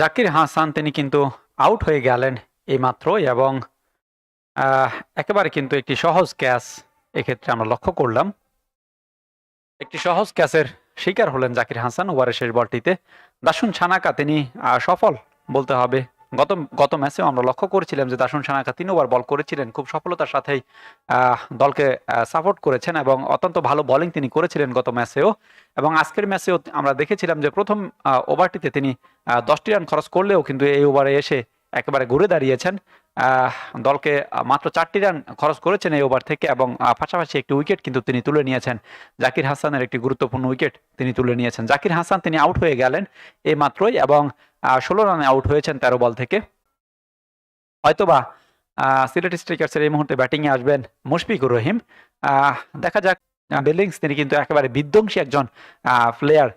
জাকির হাসান, তিনি কিন্তু আউট হয়ে গেলেন এইমাত্র এবং একেবারে কিন্তু একটি সহজ ক্যাচ এক্ষেত্রে আমরা লক্ষ্য করলাম। একটি সহজ ক্যাচের শিকার হলেন জাকির হাসান ওভারের শেষ বলটিতে। দাসুন ছানাকা, তিনি সফল বলতে হবে। গত গত ম্যাচেও আমরা লক্ষ্য করেছিলাম যে দাসুন সানাকা তিন ওভার বল করেছিলেন, খুব সফলতার সাথেই দলকে সাপোর্ট করেছেন এবং অত্যন্ত ভালো বলিং তিনি করেছিলেন গত ম্যাচেও। এবং আজকের ম্যাচেও আমরা দেখেছিলাম যে প্রথম ওভারটিতে তিনি দশটি রান খরচ করলেও কিন্তু এই ওভারে এসে একেবারে ঘুরে দাঁড়িয়েছেন। দলকে মাত্র চারটি রান খরচ করেছেন এই ওভার থেকে এবং পাশাপাশি একটি উইকেট কিন্তু তিনি তুলে নিয়েছেন। জাকির হাসানের একটি গুরুত্বপূর্ণ উইকেট তিনি তুলে নিয়েছেন। জাকির হাসান তিনি আউট হয়ে গেলেন এই মাত্রই এবং ষোলো রানে আউট হয়েছেন তেরো বল থেকে। হয়তোবা সিলেট স্ট্রাইকার্সের এই মুহূর্তে ব্যাটিংয়ে আসবেন মুশফিকুর রহিম। দেখা যাক বিল্ডিংস তিনি কিন্তু একেবারে বিধ্বংসী একজন প্লেয়ার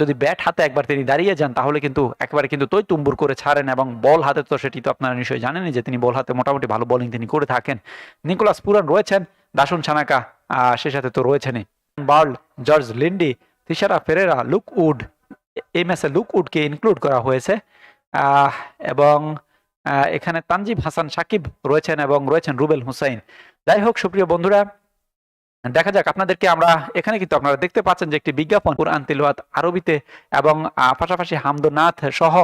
যদি ব্যাট হাতে একবার তিনি দাঁড়িয়ে যান, তাহলে কিন্তু একেবারে কিন্তু তৈ তুম্বুর করে ছাড়েন এবং বল হাতে তো সেটি তো আপনারা নিশ্চয়ই জানেনই যে তিনি বল হাতে মোটামুটি ভালো বোলিং তিনি করে থাকেন। নিকোলাস পুরান রয়েছেন, দাসুন ছানাকা সে সাথে তো রয়েছেনই। Burl, George Linde Thisara Perera, Luke Wood এই ম্যাচে লুক উডকে ইনক্লুড করা হয়েছে। এবং এখানে তানজিব হাসান সাকিব রয়েছেন এবং রয়েছেন রুবেল হুসাইন। যাই হোক, সুপ্রিয় বন্ধুরা দেখা যাক, আপনাদেরকে আমরা এখানে কিন্তু আপনারা দেখতে পাচ্ছেন যে একটি বিজ্ঞাপন কোরআন তিলওয়াত আরবিতে এবং পাশাপাশি হামদনাথ সহ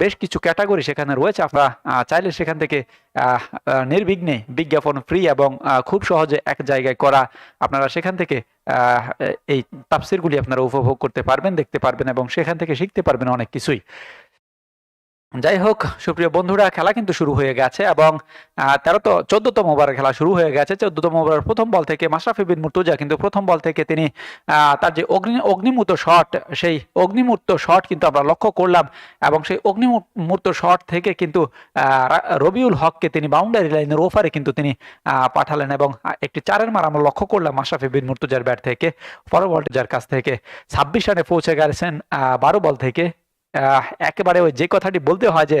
বেশ কিছু ক্যাটাগরি সেখানে রয়েছে। আপনারা চাইলে সেখান থেকে নির্বিঘ্নে বিজ্ঞাপন ফ্রি এবং খুব সহজে এক জায়গায় করা আপনারা সেখান থেকে এই তাফসিরগুলি আপনারা উপভোগ করতে পারবেন, দেখতে পারবেন এবং সেখান থেকে শিখতে পারবেন অনেক কিছুই। যাই হোক সুপ্রিয় বন্ধুরা, খেলা কিন্তু শুরু হয়ে গেছে এবং তেরো তো চোদ্দতম ওভারের খেলা শুরু হয়ে গেছে। চোদ্দতম ওভারের প্রথম বল থেকে মাশরাফি বিন মুর্তুজা কিন্তু প্রথম বল থেকে তিনি তার যে অগ্নি, অগ্নিমূর্ত শট, সেই অগ্নিমূর্ত শট কিন্তু আমরা লক্ষ্য করলাম এবং সেই অগ্নিমূর্ত শট থেকে কিন্তু রবিউল হককে তিনি বাউন্ডারি লাইনের ওফারে কিন্তু তিনি পাঠালেন এবং একটি চারের মার আমরা লক্ষ্য করলাম মাশরাফি বিন মুর্তুজার ব্যাট থেকে পরবর্তীজার কাছ থেকে। ছাব্বিশ রানে পৌঁছে গেছেন বারো বল থেকে। একেবারে ওই যে কথাটি বলতে হয় যে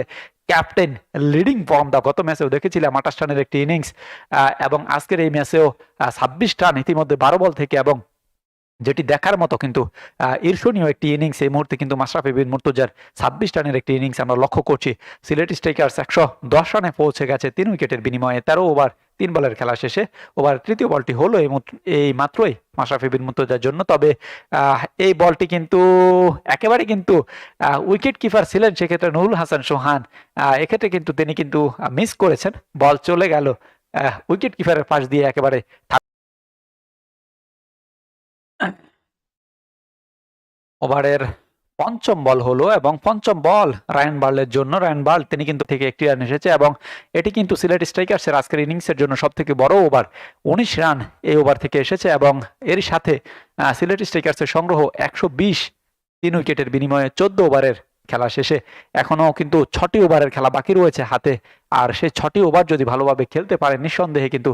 ক্যাপ্টেন লিডিং ফর্ম দা, গত ম্যাচেও দেখেছিলাম আঠাশ রানের একটি ইনিংস এবং আজকের এই ম্যাচেও ছাব্বিশ রান ইতিমধ্যে বারো বল থেকে এবং যেটি দেখার মতো কিন্তু ঈর্ষণীয় একটি ইনিংস, এই মুহূর্তে কিন্তু মাশরাফি বিন মুর্তুজার ছাব্বিশ রানের একটি ইনিংস আমরা লক্ষ্য করছি। সিলেট স্ট্রাইকার্স একশো দশ রানে পৌঁছে গেছে, তিন উইকেটের বিনিময়ে তেরো ওভার তিন বলের খেলা শেষে ওভার তৃতীয় বলটি হলো এই মাত্রই মাশরাফি বিন মুর্তুজার জন্য। তবে এই বলটি কিন্তু, একেবারে কিন্তু উইকেট কিপার ছিলেন সেক্ষেত্রে নুরুল হাসান সোহান। এক্ষেত্রে কিন্তু তিনি কিন্তু মিস করেছেন। বল চলে গেল উইকেট কিপারের পাশ দিয়ে একেবারে ওভারের পঞ্চম বল হলো এবং পঞ্চম বল রায়ন বার্লের জন্য। রায়ন বার্ল, তিনি কিন্তু থেকে একটি রান এসেছে এবং এটি কিন্তু সিলেট স্ট্রাইকার্সের আজকের ইনিংসের জন্য সব থেকে বড় ওভার। উনিশ রান এই ওভার থেকে এসেছে এবং এর সাথে সিলেট স্ট্রাইকার্সের সংগ্রহ একশো বিশ তিন উইকেটের বিনিময়ে চোদ্দ ওভারের খেলা শেষে এখনও কিন্তু ছটি ওভারের খেলা বাকি রয়েছে হাতে। আর সে ছটি ওভার যদি ভালোভাবে খেলতে পারে, নিঃসন্দেহে কিন্তু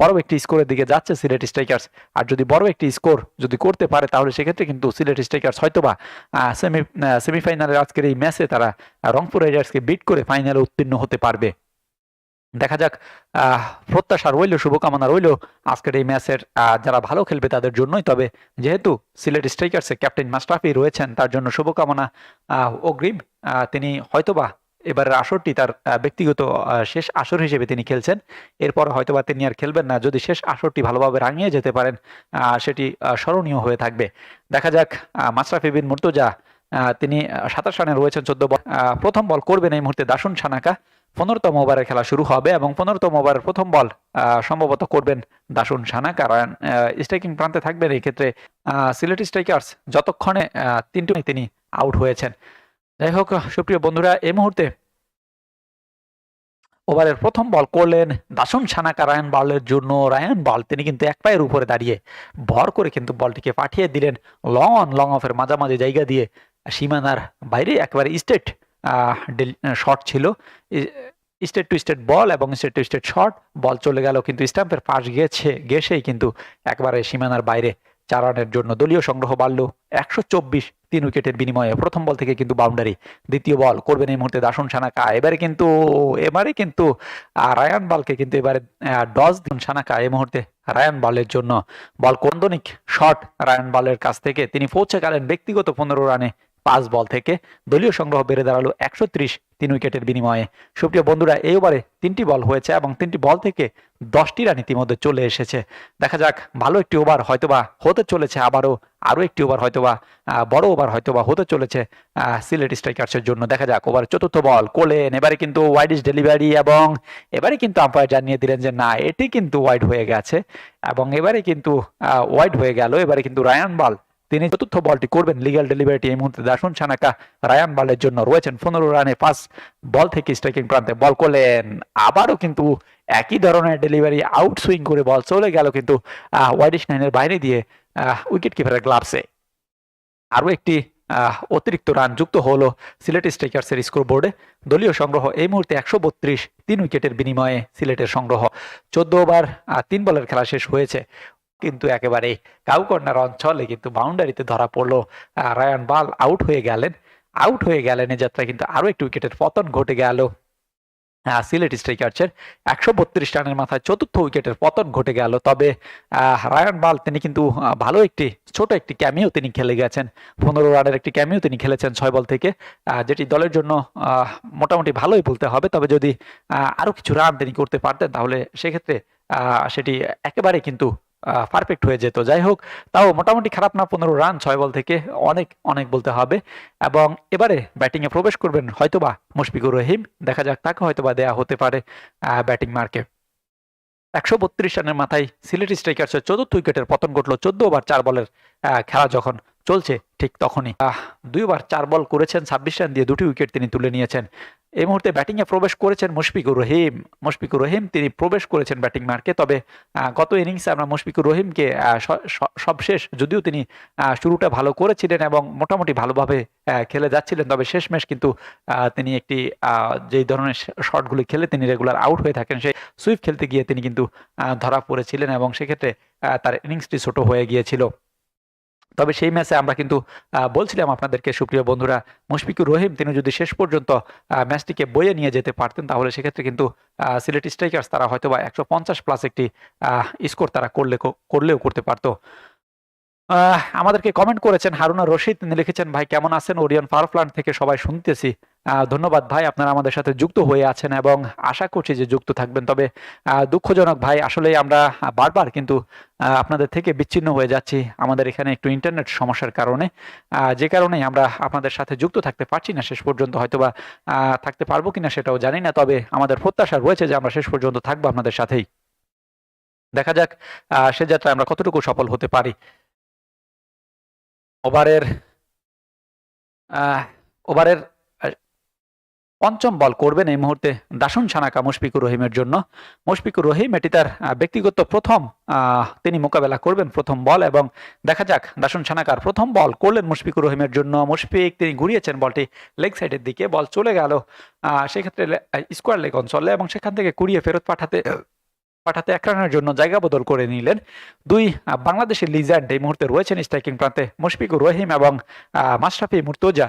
বড় একটি স্কোরের দিকে যাচ্ছে সিলেট স্ট্রাইকার্স। আর যদি বড় একটি স্কোর যদি করতে পারে, তাহলে সেক্ষেত্রে কিন্তু সিলেট স্ট্রাইকার্স হয়তোবা সেমি সেমিফাইনালে সেমিফাইনালের আজকের এই ম্যাচে তারা রংপুর রাইডার্সকে বিট করে ফাইনালে উত্তীর্ণ হতে পারবে। দেখা যাক প্রত্যাশা রইল, শুভকামনা রইল আজকের এই ম্যাচের যারা ভালো খেলবে তাদের জন্যই। তবে যেহেতু সিলেট স্ট্রাইকার্সে ক্যাপ্টেন মাস্টাফি রয়েছেন, তার জন্য শুভকামনা অগ্রিম তিনি হয়তোবা এবারের আসরটি তার ব্যক্তিগত শেষ আসর হিসেবে তিনি খেলছেন। এরপর হয়তোবা তিনি আর খেলবেন না। যদি শেষ আসরটি ভালোভাবে রাঙিয়ে যেতে পারেন সেটি স্মরণীয় হয়ে থাকবে। দেখা যাক মাশরাফি বিন মুর্তজা তিনি সাতাশ রানে রয়েছেন চোদ্দ বল। প্রথম বল করবেন এই মুহূর্তে দাসুন ছানাকা পনেরোতম ওভারের খেলা শুরু হবে এবং পনেরোতম ওভারের প্রথম বল সম্ভবত করবেন দাসুন সানা কারণ স্ট্রাইকিং প্রান্তে থাকবেন এই ক্ষেত্রে সিলেট স্ট্রাইকার্স। যতক্ষণে তিনটি তিনি আউট হয়েছেন। যাই হোক, সুপ্রিয় বন্ধুরা, এই মুহূর্তে ওভারের প্রথম বল করলেন দাসুন সানাকা রায়ান বার্লের জন্য। রায়ান বাল তিনি কিন্তু এক পায়ের উপরে দাঁড়িয়ে ভর করে কিন্তু বলটিকে পাঠিয়ে দিলেন লং অন, লং অফের মাঝামাঝি জায়গা দিয়ে। সীমানার বাইরে, একেবারে স্টেট শট ছিল। স্টেট টু স্টেট বল এবং straight to straight shot ball চলে গেল কিন্তু স্টাম্পের পাশ গেছে গেছেই কিন্তু একবারে সীমানার বাইরে। চার রানের জন্য দলীয় সংগ্রহ বাড়লো একশো চব্বিশ তিন উইকেটের বিনিময়ে। প্রথম বল থেকে কিন্তু বাউন্ডারি দ্বিতীয় বল করবেন এই মুহূর্তে দাসুন সানাকা। এবারে কিন্তু এবারে কিন্তু রায়ান বালকে কিন্তু এবারে ডজ দিন সানাকা। এই মুহূর্তে রায়ান বালের জন্য বল, কন্দনিক শট রায়ান বালের কাছ থেকে। তিনি পৌঁছে গেলেন ব্যক্তিগত পনেরো রানে। পাঁচ বল থেকে দলীয় সংগ্রহ বেড়ে দাঁড়াল একশো তিন উইকেটের বিনিময়ে। সুপ্রিয় বন্ধুরা, এই ওভারে তিনটি বল হয়েছে এবং তিনটি বল থেকে দশটি রান ইতিমধ্যে চলে এসেছে। দেখা যাক, ভালো একটি ওভার হয়তোবা হতে চলেছে আবারও, আরও একটি ওভার হয়তোবা বড় ওভার হয়তোবা হতে চলেছে সিলেট স্ট্রাইকার্সের জন্য। দেখা যাক, ওভার চতুর্থ বল, কোলেন, এবারে কিন্তু ওয়াইডিস ডেলিভারি এবং এবারে কিন্তু আম্পায়ার জানিয়ে দিলেন যে, না, এটি কিন্তু ওয়াইড হয়ে গেছে। এবং এবারে কিন্তু ওয়াইড হয়ে গেল, এবারে কিন্তু রায়ান বাল তিনি চতুর্থ বলটি করবেন লিগ্যাল ডেলিভারিটি এই মুহূর্তে। দাসুন ছানাকা রায়ান বালের জন্য রয়েছেন পনেরো রানে পাঁচ বল থেকে স্ট্রাইকিং প্রান্তে। বল করলেন। আবারও কিন্তু একই ধরনের ডেলিভারি আউট সুইং করে বল চলে গেল কিন্তু ওয়াইডিশ নাইনের বাইরে দিয়ে উইকেট কিপারের গ্লাভসে আরও একটি অতিরিক্ত রান যুক্ত হলো সিলেট স্ট্রাইকার্সের স্কোর বোর্ডে দলীয় সংগ্রহ এই মুহূর্তে একশো বত্রিশ তিন উইকেটের বিনিময়ে সিলেটের সংগ্রহ। চোদ্দ ওভার তিন বলের খেলা শেষ হয়েছে। কিন্তু একেবারে কাউ কর্নার অঞ্চলে কিন্তু বাউন্ডারিতে ধরা পড়ল। রায়ান বাল আউট হয়ে গেলেন। আউট হয়ে গেলেন এ যাত্রা কিন্তু আরও একটি উইকেটের পতন ঘটে গেল। সিলেট স্ট্রাইকার্সের একশো বত্রিশ রানের মাথায় চতুর্থ উইকেটের পতন ঘটে গেল। তবে রায়ান বাল তিনি কিন্তু ভালো একটি ছোট একটি ক্যামিও তিনি খেলে গেছেন। পনেরো রানের একটি ক্যামিও তিনি খেলেছেন ছয় বল থেকে। যেটি দলের জন্য মোটামুটি ভালোই বলতে হবে। তবে যদি আহ, আরও কিছু রান তিনি করতে পারতেন তাহলে সেক্ষেত্রে সেটি একেবারে কিন্তু পারফেক্ট হয়ে যেত। যাই হোক তাও মোটামুটি খারাপ না পনেরো রান ছয় বল থেকে অনেক অনেক বলতে হবে। এবং এবারে ব্যাটিংয়ে প্রবেশ করবেন হয়তোবা মুশফিকুর রহিম। দেখা যাক তাকে হয়তোবা দেয়া হতে পারে ব্যাটিং মার্কে একশো বত্রিশ রানের মাথায় সিলেট স্ট্রাইকার্সের চতুর্থ উইকেটের পতন ঘটলো। চোদ্দ ওভার চার বলের খেলা যখন চলছে ঠিক তখনই। আহ, দুই ওভার চার বল করেছেন ছাব্বিশ রান দিয়ে দুটি উইকেট তিনি তুলে নিয়েছেন। এই মুহূর্তে ব্যাটিংয়ে প্রবেশ করেছেন মুশফিকুর রহিম। মুশফিকুর রহিম, তিনি প্রবেশ করেছেন ব্যাটিং মার্কে, তবে গত ইনিংসে আমরা মুশফিকুর রহিমকে সবশেষ যদিও তিনি শুরুটা ভালো করেছিলেন এবং মোটামুটি ভালোভাবে খেলে যাচ্ছিলেন, তবে শেষমেশ কিন্তু তিনি একটি যেই ধরনের শটগুলি খেলে তিনি রেগুলার আউট হয়ে থাকেন, সেই সুইপ খেলতে গিয়ে তিনি কিন্তু ধরা পড়েছিলেন এবং সেক্ষেত্রে তার ইনিংসটি ছোট হয়ে গিয়েছিল। তবে সেই ম্যাচে আমরা কিন্তু বলছিলাম আপনাদেরকে, সুপ্রিয় বন্ধুরা, মুশফিকুর রহিম, তিনি যদি শেষ পর্যন্ত ম্যাচটিকে বয়ে নিয়ে যেতে পারতেন, তাহলে সেক্ষেত্রে কিন্তু সিলেট স্ট্রাইকার্স তারা হয়তো বা একশো পঞ্চাশ প্লাস একটি স্কোর তারা করলে, করলেও করতে পারতো। আমাদেরকে কমেন্ট করেছেন হারুনা রশিদ, তিনি লিখেছেন, ভাই, কেমন আছেন? ওরিয়ন পাওয়ার প্ল্যান্ট থেকে সবাই শুনতেছি। ধন্যবাদ ভাই, আপনারা আমাদের সাথে যুক্ত হয়ে আছেন এবং আশা করছি যে যুক্ত থাকবেন। তবে দুঃখজনক ভাই আসলে আমরা বারবার কিন্তু আপনাদের থেকে বিচ্ছিন্ন হয়ে যাচ্ছি। আমাদের এখানে একটু ইন্টারনেট সমস্যার কারণে। যে কারণে আমরা আপনাদের সাথে যুক্ত থাকতে পারছি না। শেষ পর্যন্ত হয়তোবা থাকতে পারব কিনা সেটাও জানি না। তবে আমাদের প্রত্যাশা রয়েছে যে আমরা শেষ পর্যন্ত থাকব আপনাদের সাথেই। দেখা যাক সে যাত্রায় আমরা কতটুকু সফল হতে পারি। ওভারের ওভারের পঞ্চম বল করবেন এই মুহূর্তে দাসুন সানাকা মুশফিকুর রহিমের জন্য। মুশফিকুর রহিম, এটি তার ব্যক্তিগত প্রথম তিনি মোকাবেলা করবেন প্রথম বল এবং দেখা যাক দাসুন সানাকার প্রথম বল করলেন মুশফিকুর রহিমের জন্য। মুশফিক, তিনি ঘুরিয়েছেন বলটি লেগ সাইডের দিকে, বল চলে গেল সেক্ষেত্রে স্কোয়ার লেগ অঞ্চলে এবং সেখান থেকে কুড়িয়ে ফেরত পাঠাতে পাঠাতে এক রানের জন্য জায়গা বদল করে নিলেন দুই বাংলাদেশের লিজেন্ড এই মুহূর্তে রয়েছেন স্ট্রাইকিং প্রান্তে, মুশফিকুর রহিম এবং মাশরাফি মুর্তজা।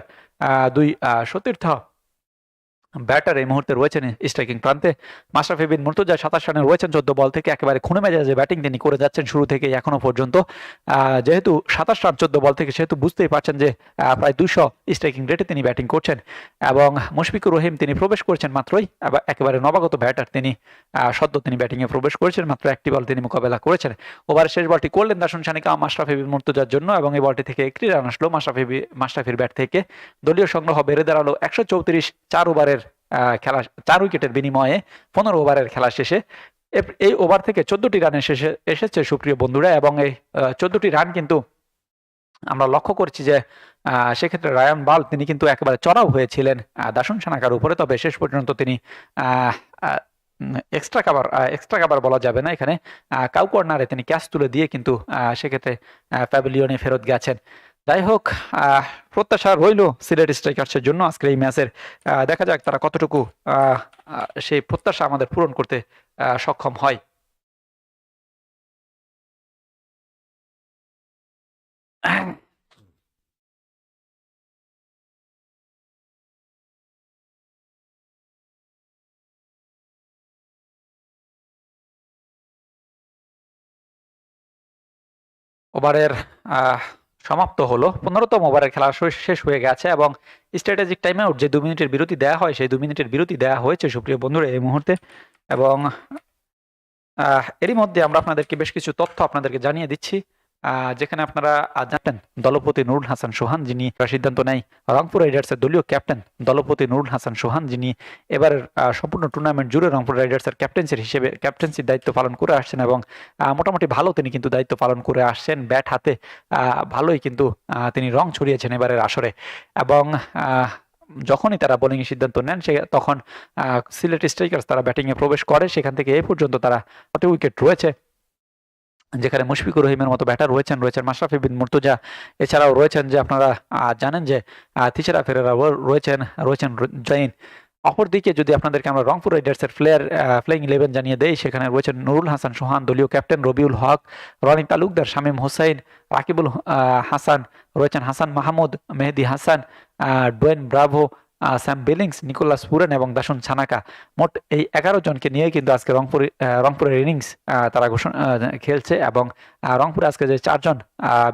দুই সতীর্থ ব্যাটার এই মুহূর্তে রয়েছেন স্ট্রাইকিং প্রান্তে। মাশরাফি বিন মুর্তজা সাতাশ রানে রয়েছেন চোদ্দ বল থেকে, একেবারে খুনে মেজাজে ব্যাটিং তিনি করে যাচ্ছেন শুরু থেকে এখনও পর্যন্ত। যেহেতু সাতাশ রান চোদ্দ বল থেকে, সেহেতু বুঝতেই পারছেন যে প্রায় দুশো স্ট্রাইকিং রেটে তিনি ব্যাটিং করছেন। এবং মুশফিকুর রহিম তিনি প্রবেশ করেছেন মাত্রই একেবারে নবাগত ব্যাটার তিনি সদ্য তিনি ব্যাটিংয়ে প্রবেশ করেছেন, মাত্র একটি বল তিনি মোকাবেলা করেছেন। ওভারের শেষ বলটি করলেন দাসন সানিকা মাশরাফি বিন মুর্তজার জন্য, এবং এই বলটি থেকে একটি রান আসলো মাশরাফি মাশরাফির ব্যাট থেকে। দলীয় সংগ্রহ বেড়ে দাঁড়াল একশো চৌত্রিশ চার ওভারের খেলা চার উইকেটের বিনিময়ে পনেরো ওভারের খেলা শেষে। এই ওভার থেকে চোদ্দটি রানে শেষে এসেছে সুপ্রিয় বন্ধুরা এবং এই চোদ্দটি রান কিন্তু আমরা লক্ষ্য করছি যে সেক্ষেত্রে রায়ান বাল তিনি কিন্তু একেবারে চড়াও হয়েছিলেন দাসুন সানাকার উপরে। তবে শেষ পর্যন্ত তিনি এক্সট্রা কাভার এক্সট্রা কাভার বলা যাবে না। এখানে কাউ কর্নারে তিনি ক্যাচ তুলে দিয়ে কিন্তু সেক্ষেত্রে প্যাভিলিয়নে ফেরত গেছেন। যাই হোক প্রত্যাশা রইল সিলেট স্ট্রাইকার্সের জন্য আজকের এই ম্যাচের। দেখা যাক তারা কতটুকু সেই প্রত্যাশা আমাদের পূরণ করতে সক্ষম হয়। ওভারের সমাপ্ত হলো। পনেরোতম ওভারের খেলা শেষ- হয়ে গেছে এবং স্ট্র্যাটেজিক টাইম আউট যে দু মিনিটের বিরতি দেওয়া হয়, সেই দু মিনিটের বিরতি দেওয়া হয়েছে সুপ্রিয় বন্ধুরা এই মুহূর্তে এবং এরই মধ্যে আমরা আপনাদেরকে বেশ কিছু তথ্য আপনাদেরকে জানিয়ে দিচ্ছি। যেখানে আপনারা জানতেন দলপতি নুরুল হাসান সোহান, যিনি সিদ্ধান্ত নেয় রংপুর রাইডার্সের দলীয় ক্যাপ্টেন। দলপতি নুরুল হাসান সোহান, যিনি এবার সম্পূর্ণ টুর্নামেন্ট জুড়ে রংপুর রাইডার্সের ক্যাপ্টেন্সির হিসেবে ক্যাপ্টেন্সির দায়িত্ব পালন করে আসছেন এবং মোটামুটি ভালো তিনি কিন্তু দায়িত্ব পালন করে আসছেন। ব্যাট হাতে ভালোই কিন্তু তিনি রং ছড়িয়েছেন এবারের আসরে। এবং যখনই তারা বোলিংয়ের সিদ্ধান্ত নেন, সে তখন সিলেট স্ট্রাইকার্স তারা ব্যাটিংয়ে প্রবেশ করে। সেখান থেকে এ পর্যন্ত তারা উইকেট রয়েছে। যেখানে মুশফিকুর রহিমের মতো ব্যাটার রয়েছেন রয়েছেন মাশরাফি বিন মুর্তুজা। এছাড়াও রয়েছেন যে আপনারা জানেন যে আহ, ফেরেরা রয়েছেন রয়েছেন জৈন অপরদিকে যদি আপনাদেরকে আমরা রংপুর রাইডার্সের প্লেয়ার প্লেইং ইলেভেন জানিয়ে দেই সেখানে রয়েছেন নুরুল হাসান সোহান দলীয় ক্যাপ্টেন রবিউল হক রনি তালুকদার শামীম হোসাইন রাকিবুল হাসান রয়েছেন Hasan Mahmud Mehedi Hasan Dwayne Bravo Sam Billings, Nicholas Pooran এবং দাসুন ছানাকা। মোট এই এগারো জনকে নিয়ে কিন্তু আজকে রংপুর রংপুরের ইনিংস তারা ঘোষণা খেলছে এবং রংপুরে আজকে যে চারজন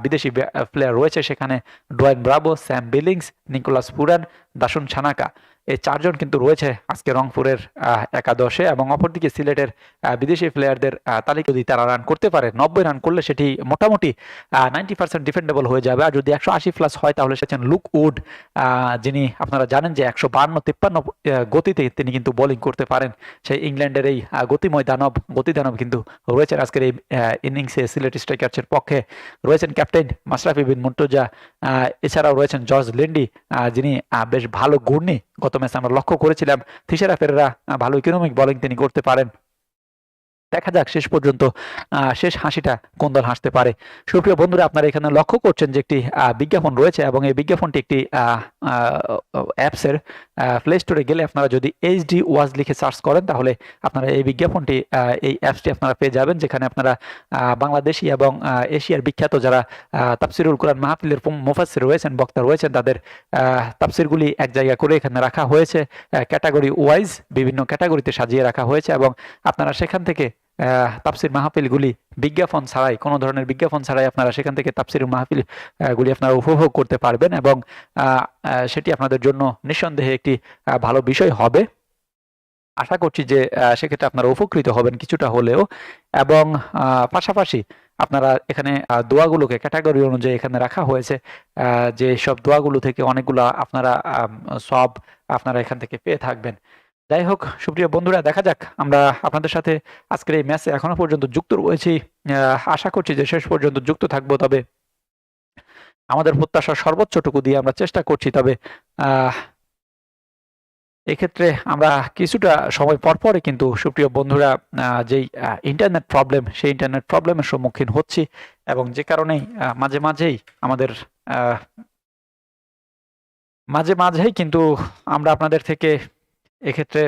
বিদেশি প্লেয়ার রয়েছে সেখানে Dwayne Bravo, Sam Billings, Nicholas Pooran, Dasun Shanaka. এই চারজন কিন্তু রয়েছে আজকে রংপুরের একাদশে এবং অপরদিকে সিলেটের বিদেশি প্লেয়ারদের তালিকা যদি তারা রান করতে পারে, নব্বই রান করলে সেটি মোটামুটি নাইনটি পার্সেন্ট ডিফেন্ডেবল হয়ে যাবে। আর যদি একশো আশি প্লাস হয়, তাহলে সেছেন লুক উড যিনি আপনারা জানেন যে একশো বান্ন তিপ্পান্ন গতিতে তিনি কিন্তু বোলিং করতে পারেন। সেই ইংল্যান্ডের এই গতিময় দানব গতি দানব কিন্তু রয়েছেন আজকের এই ইনিংসে সিলেট স্ট্রাইকার্সের পক্ষে। রয়েছেন ক্যাপ্টেন মাশরাফি বিন মুর্তজা এছাড়াও রয়েছেন জর্জ লেন্ডি যিনি বেশ ভালো ঘূর্ণি গত ম্যাচে আমরা লক্ষ্য করেছিলাম থিসেরা ফেরেরা ভালো ইকোনমিক বোলিং তিনি করতে পারেন। দেখা যাক শেষ পর্যন্ত শেষ হাসিটা কোন দল হাসতে পারে। সুপ্রিয় বন্ধুরা আপনারা এখানে লক্ষ্য করছেন যে একটি বিজ্ঞাপন রয়েছে এবং এই বিজ্ঞাপনটি একটি অ্যাপসের প্লে স্টোরে গেলে আপনারা যদি এইচডি ওয়াজ লিখে সার্চ করেন তাহলে আপনারা এই বিজ্ঞাপনটি এই অ্যাপসটি আপনারা পেয়ে যাবেন যেখানে আপনারা বাংলাদেশি এবং এশিয়ার বিখ্যাত যারা আহ, তাফসিরুল কোরআন মাহফিলের মুফাসির রয়েছেন বক্তা রয়েছেন তাদের তাফসিরগুলি এক জায়গা করে এখানে রাখা হয়েছে। ক্যাটাগরি ওয়াইজ বিভিন্ন ক্যাটাগরিতে সাজিয়ে রাখা হয়েছে এবং আপনারা সেখান থেকে আহ, তাফসির মাহফিলগুলি বিজ্ঞাপন ছাড়াই কোনো ধরনের বিজ্ঞাপন ছাড়াই আপনারা সেখান থেকে তাফসির মাহফিল গুলি আপনারা উপভোগ করতে পারবেন এবং সেটি আপনাদের জন্য নিঃসন্দেহে একটি ভালো বিষয় হবে। আশা করছি যে সেক্ষেত্রে আপনারা উপকৃত হবেন কিছুটা হলেও এবং পাশাপাশি আপনারা এখানে দোয়াগুলোকে ক্যাটাগরি অনুযায়ী এখানে রাখা হয়েছে যে সব দোয়াগুলো থেকে অনেকগুলো আপনারা সব আপনারা এখান থেকে পেয়ে থাকবেন। যাই হোক সুপ্রিয় বন্ধুরা, দেখা যাক। আমরা আপনাদের সাথে আজকের এই ম্যাচে এখনও পর্যন্ত যুক্ত রয়েছি। আশা করছি যে শেষ পর্যন্ত যুক্ত থাকব, তবে আমাদের প্রত্যাশা সর্বোচ্চটুকু দিয়ে আমরা চেষ্টা করছি, তবে এক্ষেত্রে আমরা কিছুটা সময় পর পরে কিন্তু, সুপ্রিয় বন্ধুরা যেই ইন্টারনেট প্রবলেম সেই ইন্টারনেট প্রবলেমের সম্মুখীন হচ্ছি এবং যে কারণেই মাঝে মাঝেই আমাদের মাঝে মাঝেই কিন্তু আমরা আপনাদের থেকে এক্ষেত্রে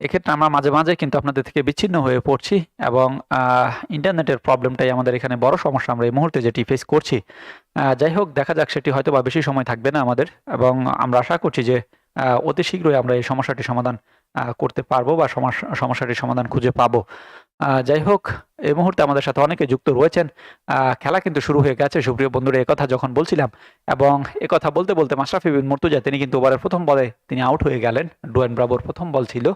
এক্ষেত্রে আমরা মাঝে মাঝে কিন্তু আপনাদের থেকে বিচ্ছিন্ন হয়ে পড়ছি এবং ইন্টারনেটের প্রবলেমটাই আমাদের এখানে বড় সমস্যা আমরা এই মুহূর্তে যেটি ফেস করছি। যাই হোক, দেখা যাক সেটি হয়তো বা বেশি সময় থাকবে না আমাদের এবং আমরা আশা করছি যে অতি শীঘ্রই আমরা এই সমস্যাটি সমাধান করতে পারব বা সমস্যা, সমস্যাটির সমাধান খুঁজে পাবো। যাই হোক, এই মুহূর্তে আমাদের সাথে অনেকে যুক্ত রয়েছেন। খেলা কিন্তু শুরু হয়ে গেছে। সুপ্রিয় বন্ধুরা কথা যখন বলছিলাম এবং কথা বলতে বলতে মাশরাফি বিন মুর্তুজা, তিনি কিন্তু ওভারের প্রথম বলে তিনি আউট হয়ে গেলেন। ডুয়েন ব্রাভোর প্রথম বল ছিল।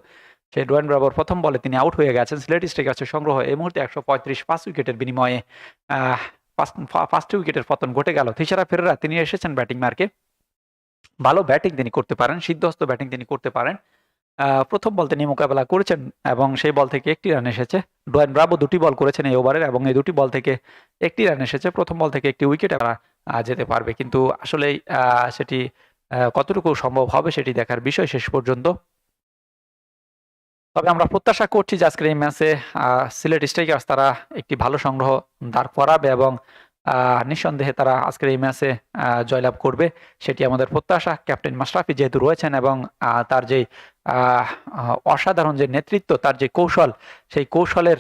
সেই ডুয়েন ব্রাভোর প্রথম বলে তিনি আউট হয়ে গেছেন। সিলেট স্ট্রাইকার্সের সংগ্রহ। এই মুহূর্তে একশো পঁয়ত্রিশ পাঁচ উইকেটের বিনিময়ে পাঁচটি উইকেটের পতন ঘটে গেল। থিসারা ফেরেরা, তিনি এসেছেন ব্যাটিং মার্কে ভালো ব্যাটিং তিনি করতে পারেন, সিদ্ধহস্ত ব্যাটিং তিনি করতে পারেন। প্রথম বল তিনি মোকাবেলা করেছেন এবং সেই বল থেকে একটি রান এসেছে। ডোয়েন ব্রাভো দুটি বল করেছেন এই ওভারের এবং এই দুটি বল থেকে একটি রান এসেছে। প্রথম বল থেকে একটি উইকেট আমরা যেতে পারবে। কিন্তু আসলে সেটি কতটুকু সম্ভব হবে সেটি দেখার বিষয় শেষ পর্যন্ত। তবে আমরা প্রত্যাশা করছি যে আজকের এই ম্যাচে সিলেট স্ট্রাইকার্স তারা একটি ভালো সংগ্রহ দাঁড় করাবে এবং নিঃসন্দেহে তারা আজকের এই ম্যাচে জয়লাভ করবে সেটি আমাদের প্রত্যাশা। ক্যাপ্টেন মাশরাফি যেহেতু রয়েছেন এবং তার যে আহ, আহ, অসাধারণ যে নেতৃত্ব, তার যে কৌশল, সেই কৌশলের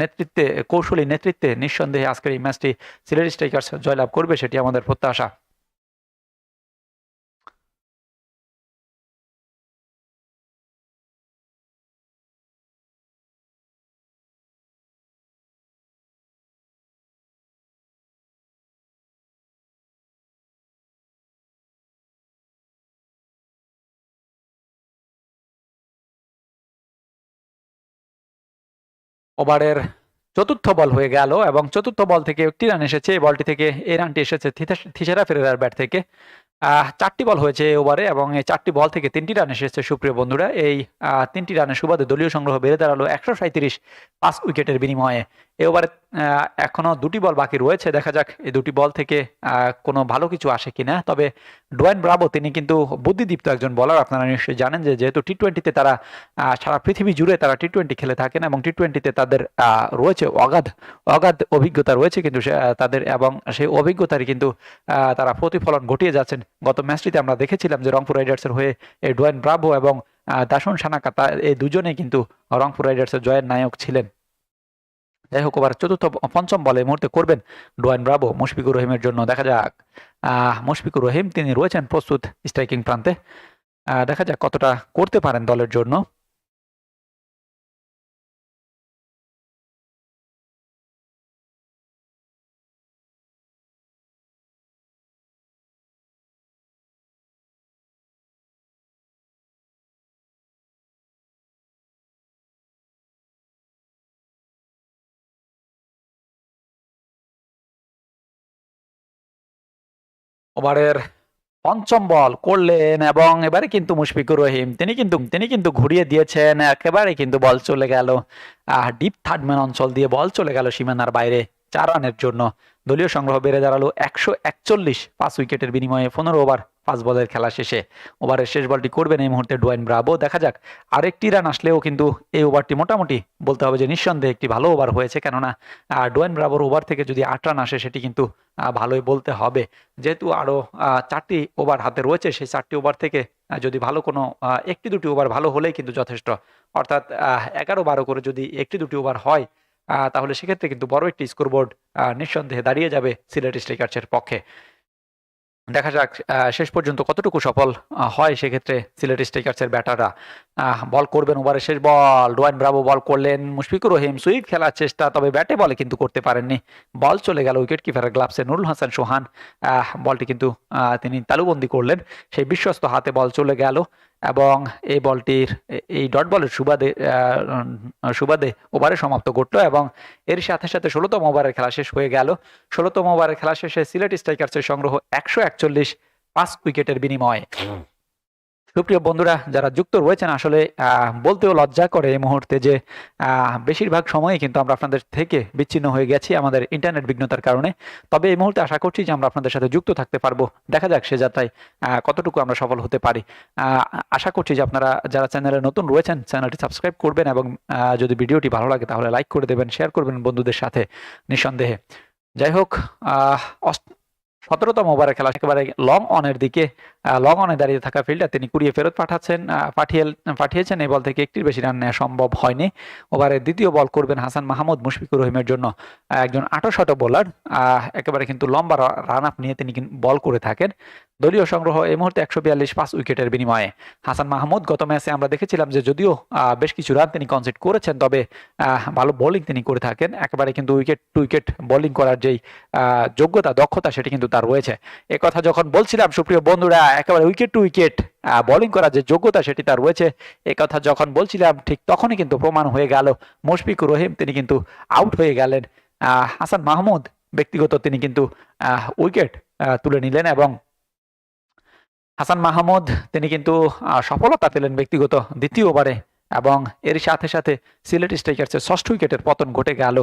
নেতৃত্বে, কৌশলী নেতৃত্বে নিঃসন্দেহে আজকের এই ম্যাচটি সিলেট স্ট্রাইকার্স জয়লাভ করবে, সেটি আমাদের প্রত্যাশা। ওভারের চতুর্থ বল হয়ে গেল এবং চতুর্থ বল থেকে একটি রান এসেছে। এই বলটি থেকে এই রানটি এসেছে থিসেরা ফেরেরার ব্যাট থেকে। চারটি বল হয়েছে ওভারে এবং এই চারটি বল থেকে তিনটি রান এসেছে সুপ্রিয় বন্ধুরা। এই তিনটি রানের সুবাদে দলীয় সংগ্রহ বেড়ে দাঁড়াল একশো সাঁত্রিশ পাঁচ উইকেটের বিনিময়ে। আহ, এখনও দুটি বল বাকি রয়েছে। দেখা যাক এই দুটি বল থেকে কোনো ভালো কিছু আসে কিনা। তবে ডোয়েন ব্রাভো তিনি কিন্তু বুদ্ধিদীপ্ত একজন বলার। আপনারা নিশ্চয়ই জানেন যে যেহেতু টি টোয়েন্টিতে তারা সারা পৃথিবী জুড়ে তারা টি টোয়েন্টি খেলে থাকেন এবং টি টোয়েন্টিতে তাদের রয়েছে অগাধ অগাধ অভিজ্ঞতা রয়েছে কিন্তু তাদের এবং সেই অভিজ্ঞতারই কিন্তু তারা প্রতিফলন ঘটিয়ে যাচ্ছেন। গত ম্যাচটিতে আমরা দেখেছিলাম যে রংপুর রাইডার্সের হয়ে এই ডোয়েন ব্রাভো এবং দাসন সানাকা এই দুজনে কিন্তু রংপুর রাইডার্সের জয়ের নায়ক ছিলেন। যাই হোক ওভার চতুর্থ পঞ্চম বলে এই মুহূর্তে করবেন ডোয়ান ব্রাবো মুশফিকুর রহিমের জন্য। দেখা যাক মুশফিকুর রহিম, তিনি রয়েছেন প্রস্তুত স্ট্রাইকিং প্রান্তে। দেখা যাক কতটা করতে পারেন দলের জন্য। ওভারের পঞ্চম বল করলেন এবং এবারে কিন্তু মুশফিকুর রহিম। তিনি কিন্তু তিনি কিন্তু ঘুরিয়ে দিয়েছেন, একেবারে কিন্তু বল চলে গেল। আহ ডিপ থার্ডম্যান অঞ্চল দিয়ে বল চলে গেল সীমানার বাইরে চার রানের জন্য। দলীয় সংগ্রহ বেড়ে দাঁড়াল একশো একচল্লিশ পাঁচ উইকেটের বিনিময়ে পনেরো ওভার। পাঁচ বলের খেলা শেষে। ওভারের শেষ বলটি করবেন এই মুহূর্তে ডোয়েন ব্রাভো। দেখা যাক, আরেকটি রান আসলেও কিন্তু এই ওভারটি মোটামুটি বলতে হবে যে নিঃসন্দেহে একটি ভালো ওভার হয়েছে। কেননা ডোয়েন ব্রাভোর ওভার থেকে যদি আট রান আসে, সেটি কিন্তু ভালোই বলতে হবে। যেহেতু আরও চারটি ওভার হাতে রয়েছে, সেই চারটি ওভার থেকে যদি ভালো কোনো একটি দুটি ওভার ভালো হলেই কিন্তু যথেষ্ট। অর্থাৎ এগারো বারো করে যদি একটি দুটি ওভার হয় তাহলে সেক্ষেত্রে কিন্তু বড় একটি স্কোরবোর্ড নিঃসন্দেহে দাঁড়িয়ে যাবে সিলেট স্ট্রাইকার্সের পক্ষে। দেখা যাক শেষ পর্যন্ত কতটুকু সফল হয় সেক্ষেত্রে সিলেট স্ট্রাইকার্সের ব্যাটাররা। বল করবেন ওভারের শেষ বল। ডোয়ান ব্রাভো বল করলেন, মুশফিকুর রহিম সুইট খেলার চেষ্টা, তবে ব্যাটে বলে কিন্তু করতে পারেননি। বল চলে গেল উইকেট কিপার গ্লাভসে নুরুল হাসান সোহান। বলটি কিন্তু তিনি তালুবন্দি করলেন। সেই বিশ্বস্ত হাতে বল চলে গেল। এবং এই বলটির, এই ডট বলের সুবাদে সুবাদে ওভারে সমাপ্ত ঘটলো এবং এর সাথে সাথে ষোলোতম ওভারের খেলা শেষ হয়ে গেল। ষোলোতম ওভারের খেলা শেষে সিলেট স্ট্রাইকার্সের সংগ্রহ একশো একচল্লিশ পাঁচ উইকেটের বিনিময়ে। সুপ্রিয় বন্ধুরা, যারা যুক্ত রয়েছেন, আসলে বলতেও লজ্জা করে এই মুহূর্তে যে বেশিরভাগ সময়ই কিন্তু আমরা আপনাদের থেকে বিচ্ছিন্ন হয়ে গেছি আমাদের ইন্টারনেট বিঘ্নতার কারণে। তবে এই মুহূর্তে আশা করছি যে আমরা আপনাদের সাথে যুক্ত থাকতে পারব। দেখা যাক সে যাত্রায় কতটুকু আমরা সফল হতে পারি। আশা করছি যে আপনারা যারা চ্যানেলে নতুন রয়েছেন, চ্যানেলটি সাবস্ক্রাইব করবেন এবং যদি ভিডিওটি ভালো লাগে তাহলে লাইক করে দেবেন, শেয়ার করবেন বন্ধুদের সাথে নিঃসন্দেহে। যাই হোক সতেরোতম ওভারে খেলা একেবারে লং অনের দিকে লং অনে দাঁড়িয়ে থাকা ফিল্ডার তিনি কুড়িয়ে ফেরত পাঠাচ্ছেন পাঠিয়ে পাঠিয়েছেন। এই বল থেকে একটির বেশি রান নেওয়া সম্ভব হয়নি। ওভারের দ্বিতীয় বল করবেন হাসান মাহমুদ মুশফিকুর রহিমের জন্য। একজন আঠারো শট বোলার একেবারে কিন্তু লম্বা রান আপ নিয়ে তিনি বল করে থাকেন। দলীয় সংগ্রহ এই মুহূর্তে একশো বিয়াল্লিশ, পাঁচ উইকেটের বিনিময়ে। হাসান মাহমুদ, গত ম্যাচে আমরা দেখেছিলাম যে যদিও বেশ কিছু রান তিনি কনসিড করেছেন, তবে ভালো বোলিং তিনি করে থাকেন। একেবারে কিন্তু উইকেট টু উইকেট বোলিং করার যেই যোগ্যতা, দক্ষতা, সেটি কিন্তু তার রয়েছে। এ কথা যখন বলছিলাম, সুপ্রিয় বন্ধুরা, একেবারে উইকেট টু উইকেট বোলিং করার যে যোগ্যতা, সেটি তার রয়েছে। এ কথা যখন বলছিলাম, ঠিক তখনই কিন্তু প্রমাণ হয়ে গেল। মুশফিকুর রহিম, তিনি কিন্তু আউট হয়ে গেলেন। হাসান মাহমুদ, ব্যক্তিগত তিনি কিন্তু উইকেট তুলে নিলেন এবং হাসান মাহমুদ, তিনি কিন্তু সফলতা পেলেন ব্যক্তিগত দ্বিতীয় ওভারে এবং এর সাথে সাথে সিলেট স্ট্রাইকার্সের ষষ্ঠ উইকেটের পতন ঘটে গেল।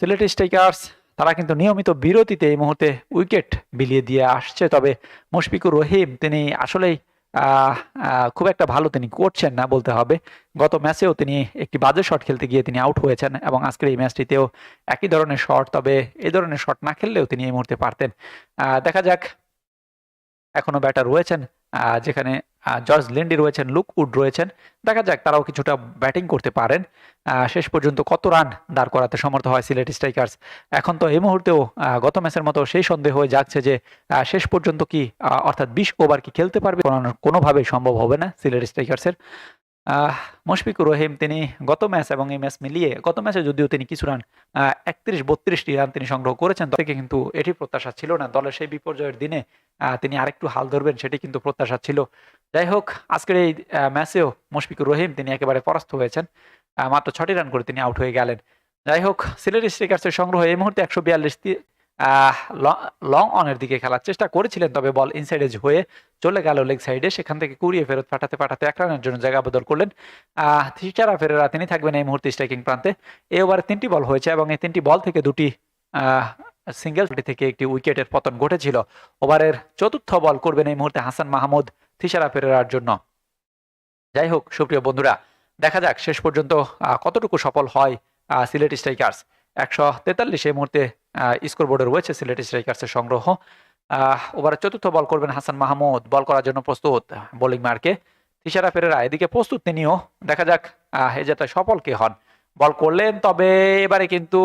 সিলেট স্ট্রাইকার্স, তারা কিন্তু নিয়মিত বিরতিতে এই মুহূর্তে উইকেট বিলিয়ে দিয়ে আসছে, তবে মুশফিকুর রহিম, তিনি আসলেই খুব একটা ভালো তিনি করছেন না বলতে হবে। গত ম্যাচেও তিনি একটি বাজে শট খেলতে গিয়ে তিনি আউট হয়েছেন এবং আজকের এই ম্যাচটিতেও একই ধরনের শট, তবে এই ধরনের শট না খেললেও তিনি এই মুহূর্তে পারতেন। দেখা যাক এখনও ব্যাটার রয়েছেন যেখানে জর্জ লেন্ডি রয়েছেন, লুক উড রয়েছেন। দেখা যাক, তারাও কিছুটা ব্যাটিং করতে পারেন। শেষ পর্যন্ত কত রান দাঁড় করাতে সমর্থ হয় সিলেট স্ট্রাইকার্স? এখন তো এই মুহূর্তেও গত ম্যাচের মতো সেই সন্দেহ হয়ে যাচ্ছে যে শেষ পর্যন্ত কি অর্থাৎ বিশ ওভার কি খেলতে পারবে? কোনো- কোনোভাবেই সম্ভব হবে না সিলেট স্ট্রাইকার্সের। মুশফিকুর রহিম তিনি গত ম্যাচ এবং এই ম্যাচ মিলিয়ে, গত ম্যাচে যদিও তিনি কিছু রান একত্রিশ বত্রিশটি রান তিনি সংগ্রহ করেছেন থেকে কিন্তু এটি প্রত্যাশা ছিল না। দলের সেই বিপর্যয়ের দিনে তিনি আরেকটু হাল ধরবেন সেটি কিন্তু প্রত্যাশা ছিল। যাই হোক, আজকের এই ম্যাচেও মুশফিকুর রহিম তিনি একেবারে পরাস্ত হয়েছেন মাত্র ছটি রান করে তিনি আউট হয়ে গেলেন। যাই হোক, সিলেট স্ট্রাইকার্সের সংগ্রহ এই মুহূর্তে একশো বিয়াল্লিশ লং অনের দিকে খেলার চেষ্টা করেছিলেন, তবে বল ইনসাইডে হয়ে চলে গেল লেগ সাইডে সেখান থেকে কুড়িয়ে ফেরত পাঠাতে পাঠাতে এক রানের জন্য জায়গা বদল করলেন থিচারা ফেরেরা। তিনি থাকবেন এই মুহূর্তে স্ট্রাইকিং প্রান্তে। এই ওভারে তিনটি বল হয়েছে এবং এই তিনটি বল থেকে দুটি সিঙ্গেল থেকে একটি উইকেটের পতন ঘটেছিল। ওভারের চতুর্থ বল করবেন এই মুহূর্তে হাসান মাহমুদ থিসারা ফেরেরার জন্য। যাই হোক, সুপ্রিয় বন্ধুরা, দেখা যাক শেষ পর্যন্ত কতটুকু সফল হয় সিলেট স্ট্রাইকার্স। একশো তেতাল্লিশ এই মুহূর্তে স্কোর বোর্ডে রয়েছে সিলেট স্ট্রাইকার্সের সংগ্রহ। আহ, ওভারের চতুর্থ বল করবেন হাসান মাহমুদ। বল করার জন্য প্রস্তুত বোলিং মার্কে। তিসারা ফেরেরা এদিকে প্রস্তুত তিনিও। দেখা যাক এ যাত্রায় সফল কে হন। বল করলেন তবে এবারে কিন্তু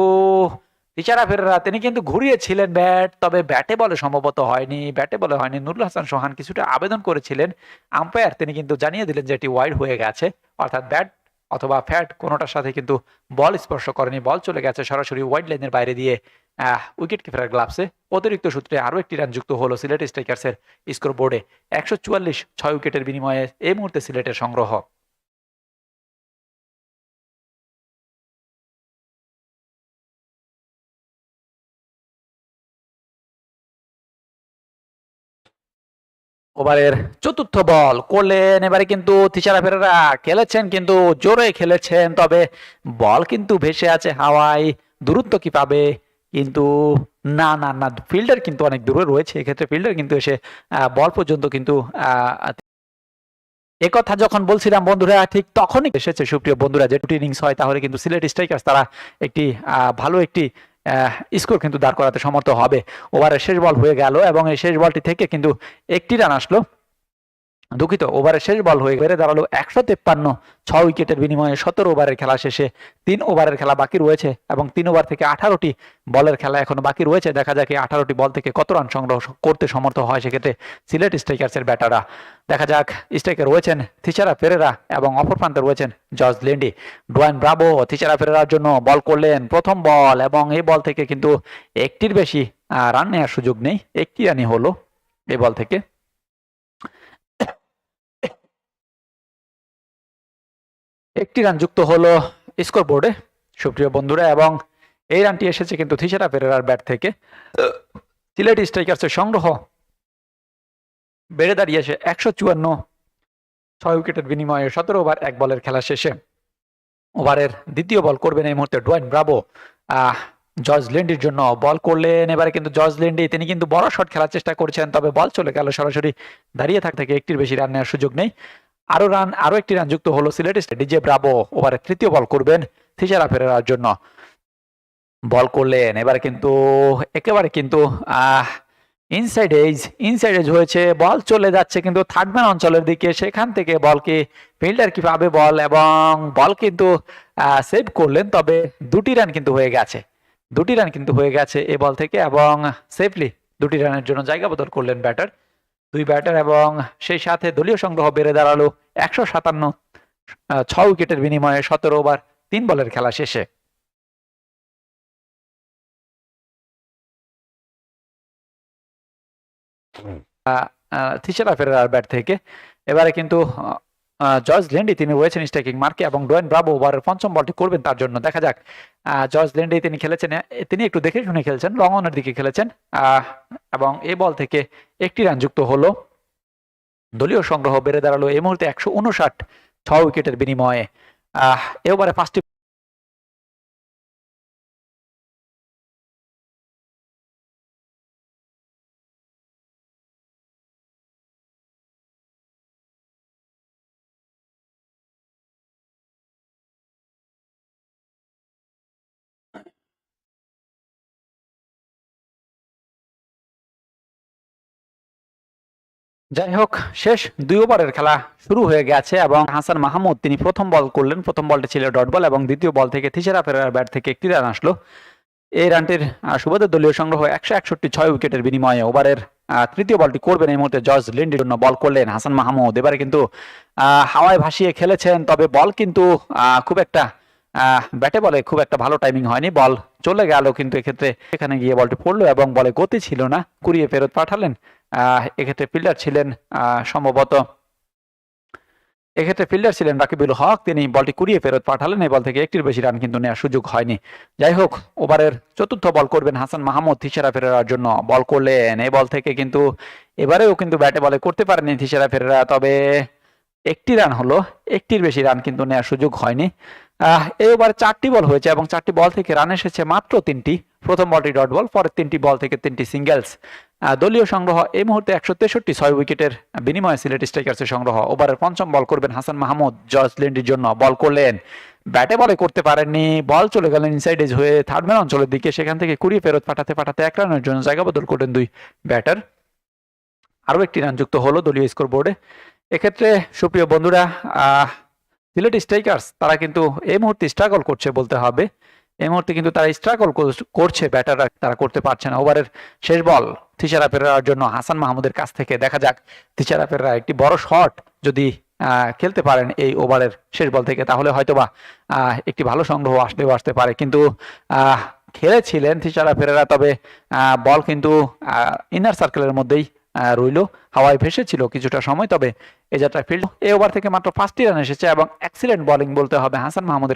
তিসারা ফেরেরা তিনি কিন্তু ঘুরিয়েছিলেন ব্যাট তবে ব্যাটে বলে সম্ভবত হয়নি। ব্যাটে বলে হয়নি। নুরুল হাসান সোহান কিছুটা আবেদন করেছিলেন। আম্পায়ার তিনি কিন্তু জানিয়ে দিলেন যে এটি ওয়াইড হয়ে গেছে। অর্থাৎ ব্যাট অথবা ফ্যাট কোনোটার সাথে কিন্তু বল স্পর্শ করেনি। বল চলে গেছে সরাসরি ওয়াইড লাইনের বাইরে দিয়ে। উইকেট কিপারের গ্লাভসে অতিরিক্ত সূত্রে আরও একটি রান যুক্ত হলো সিলেট স্ট্রাইকার্সের স্কোর বোর্ডে একশো চুয়াল্লিশ, ছয় উইকেটের বিনিময়ে এই মুহূর্তে সিলেটের সংগ্রহ। ওভারের চতুর্থ বল করলেন এবারে কিন্তু তিসারা ফেরেরা। খেলেছেন কিন্তু, জোরে খেলেছেন, তবে বল কিন্তু ভেসে আছে হাওয়ায়। দূরত্ব কি পাবে কিন্তু না না না ফিল্ডার কিন্তু অনেক দূরে রয়েছে। এক্ষেত্রে ফিল্ডার কিন্তু এসে বল পর্যন্ত কিন্তু এ কথা যখন বলছিলাম বন্ধুরা, ঠিক তখনই এসেছে সুপ্রিয় বন্ধুরা যে দুটি ইনিংস হয়, তাহলে কিন্তু সিলেট স্ট্রাইকার্স তারা একটি ভালো একটি স্কোর কিন্তু দাঁড় করাতে সমর্থ হবে। ওভারের শেষ বল হয়ে গেল এবং এই শেষ বলটি থেকে কিন্তু একটি রান আসলো। দুঃখিত, ওভারের শেষ বল হয়ে বেড়ে দাঁড়াল একশো তেপ্পান্ন ছ উইকেটের বিনিময়ে সতেরো ওভারের খেলা শেষে তিন ওভারের খেলা বাকি রয়েছে এবং তিন ওভার থেকে আঠারোটি বলের খেলা এখনও বাকি রয়েছে। দেখা যাক এই আঠারোটি বল থেকে কত রান সংগ্রহ করতে সমর্থ হয় সেক্ষেত্রে সিলেট স্ট্রাইকার্সের ব্যাটাররা। দেখা যাক, স্ট্রাইকার রয়েছেন থিচারা ফেরেরা এবং অপর প্রান্তে রয়েছেন George Linde. Dwayne Bravo Thisara ফেরেরার জন্য বল করলেন প্রথম বল এবং এই বল থেকে কিন্তু একটির বেশি রান নেওয়ার সুযোগ নেই, একটি রানই হলো এই বল থেকে। একটি রান যুক্ত হলো স্কোর বোর্ডে সুপ্রিয় বন্ধুরা, এবং এই রানটি এসেছে কিন্তু থিসারা পেরেরার ব্যাট থেকে। সিলেট স্ট্রাইকার্সের সংগ্রহ বেড়ে দাঁড়িয়েছে একশো চুয়ান্ন, ছয় উইকেটের বিনিময়ে সতেরো ওভার, এক বলের খেলা শেষে। ওভারের দ্বিতীয় বল করবেন এই মুহূর্তে ডোয়াইন ব্রাবো জর্জ লেন্ডির জন্য বল করলেন, এবারে কিন্তু জর্জ লেন্ডি, তিনি কিন্তু বড় শট খেলার চেষ্টা করছেন, তবে বল চলে গেল সরাসরি দাঁড়িয়ে থাক থেকে, একটির বেশি রান নেওয়ার সুযোগ নেই। আরও রান, আরও একটি রান যুক্ত হলো সিলেট ডিজে ব্রাভো ওভারে তৃতীয় বল করবেন থিসারা ফেরার জন্য। বল করলেন, এবার কিন্তু, একেবারে কিন্তু ইনসাইড এজ ইনসাইড এজ হয়েছে। বল চলে যাচ্ছে কিন্তু থার্ড ম্যান অঞ্চলের দিকে। সেখান থেকে বলকে ফিল্ডার কি পাবে বল এবং বল কিন্তু সেভ করলেন, তবে দুটি রান কিন্তু হয়ে গেছে। দুটি রান কিন্তু হয়ে গেছে এই বল থেকে এবং সেফলি দুটি রানের জন্য জায়গা বদল করলেন ব্যাটার দুই ব্যাটার এবং সেই সাথে দলীয় সংগ্রহ বেড়ে দাঁড়াল একশো সাতান্ন ছ উইকেটের বিনিময়ে সতেরো ওভার তিন বলের খেলা শেষে। থিসেরা ফেরার ব্যাট থেকে। এবারে কিন্তু জর্জ লেন্ডি, তিনি রয়েছেন স্ট্রাইকিং মার্কে এবং ডোয়েন ব্রাভো ওভারের পঞ্চম বলটি করবেন তার জন্য। দেখা যাক। জর্জ লেন্ডি তিনি খেলেছেন তিনি একটু দেখে শুনে খেলছেন, লং অনের দিকে খেলেছেন। এবং এ বল থেকে একটি রান যুক্ত হলো। দলীয় সংগ্রহ বেড়ে দাঁড়াল এই মুহূর্তে একশো উনষাট ছ উইকেটের বিনিময়ে। আহ, এ ওভারে যাই হোক শেষ দুই ওভারের খেলা শুরু হয়ে গেছে এবং হাসান মাহমুদ, তিনি প্রথম বল করলেন। প্রথম বলটি ছিল ডট বল এবং দ্বিতীয় বল থেকে থিসেরা ফেরার ব্যাট থেকে একটি রান আসলো। এই রানটির সুবাদের দলীয় সংগ্রহ একশো একষট্টি ছয় উইকেটের বিনিময়ে ওভারের তৃতীয় বলটি করবেন এই মুহূর্তে জর্জ লিন্ডির জন্য বল করলেন হাসান মাহমুদ। এবারে কিন্তু হাওয়ায় ভাসিয়ে খেলেছেন, তবে বল কিন্তু খুব একটা ব্যাটে বলে খুব একটা ভালো টাইমিং হয়নি। বল চলে গেল কিন্তু এক্ষেত্রে, এখানে গিয়ে বলটি পড়ল এবং বলে গতি ছিল না। কুড়িয়ে ফেরত পাঠালেন এক্ষেত্রে ফিল্ডার ছিলেন সম্ভবত এক্ষেত্রে ফিল্ডার ছিলেন রাকিবুল হক। তিনি বলটি কুড়িয়ে ফেরত পাঠালেন। এই বল থেকে একটির বেশি রান কিন্তু নেওয়ার সুযোগ হয়নি। যাই হোক, ওভারের চতুর্থ বল করবেন হাসান মাহমুদ থিসারা ফেরার জন্য। বল করলেন। এই বল থেকে কিন্তু এবারেও কিন্তু ব্যাটে বলে করতে পারেনি থিসারা ফেরেরা। তবে একটি রান হলো, একটির বেশি রান কিন্তু নেওয়ার সুযোগ হয়নি। এই ওভারে চারটি বল হয়েছে এবং চারটি বল থেকে রান এসেছে মাত্র তিনটি। প্রথম বলটি ডট বল, পরের তিনটি বল থেকে তিনটি সিঙ্গেলস। দলীয় সংগ্রহ এই মুহূর্তে একশো তেষট্টি, ছয় উইকেটের বিনিময়ে সিলেট স্ট্রাইকার্সের সংগ্রহ। ওভারের পঞ্চম বল করবেন হাসান মাহমুদ। জর্জ লেন্ডির জন্য বল করলেন। ব্যাটে বলে করতে পারেননি। বল চলে গেলেন ইনসাইড এজ হয়ে থার্ড ম্যান অঞ্চলের দিকে। সেখান থেকে কুড়িয়ে ফেরত পাঠাতে পাঠাতে এক রানের জন্য জায়গা বদল করলেন দুই ব্যাটার। আরও একটি রান যুক্ত হলো দলীয় স্কোর বোর্ডে এক্ষেত্রে সুপ্রিয় বন্ধুরা সিলেট স্ট্রাইকার্স, তারা কিন্তু এই মুহূর্তে স্ট্রাগল করছে বলতে হবে। এই মুহূর্তে কিন্তু তারা স্ট্রাগল করছে ব্যাটাররা তারা করতে পারছে না। ওভারের শেষ বল থিসারা পেরার জন্য হাসান মাহমুদের কাছ থেকে দেখা যাক থিসারা পেরারা একটি বড় শট যদি খেলতে পারেন এই ওভারের শেষ বল থেকে, তাহলে হয়তোবা একটি ভালো সংগ্রহ আসলেও আসতে পারে। কিন্তু খেলেছিলেন থিসারা পেরেরা, তবে বল কিন্তু ইনার সার্কেলের মধ্যেই রইল। হাওয়ায় ভেসেছিল কিছুটা সময়, তবে এ যাত্রায় ফিল্ড এ ওভার থেকে মাত্র পাঁচটি রান এসেছে এবং এক্সিলেন্ট বোলিং বলতে হবে হাসান মাহমুদের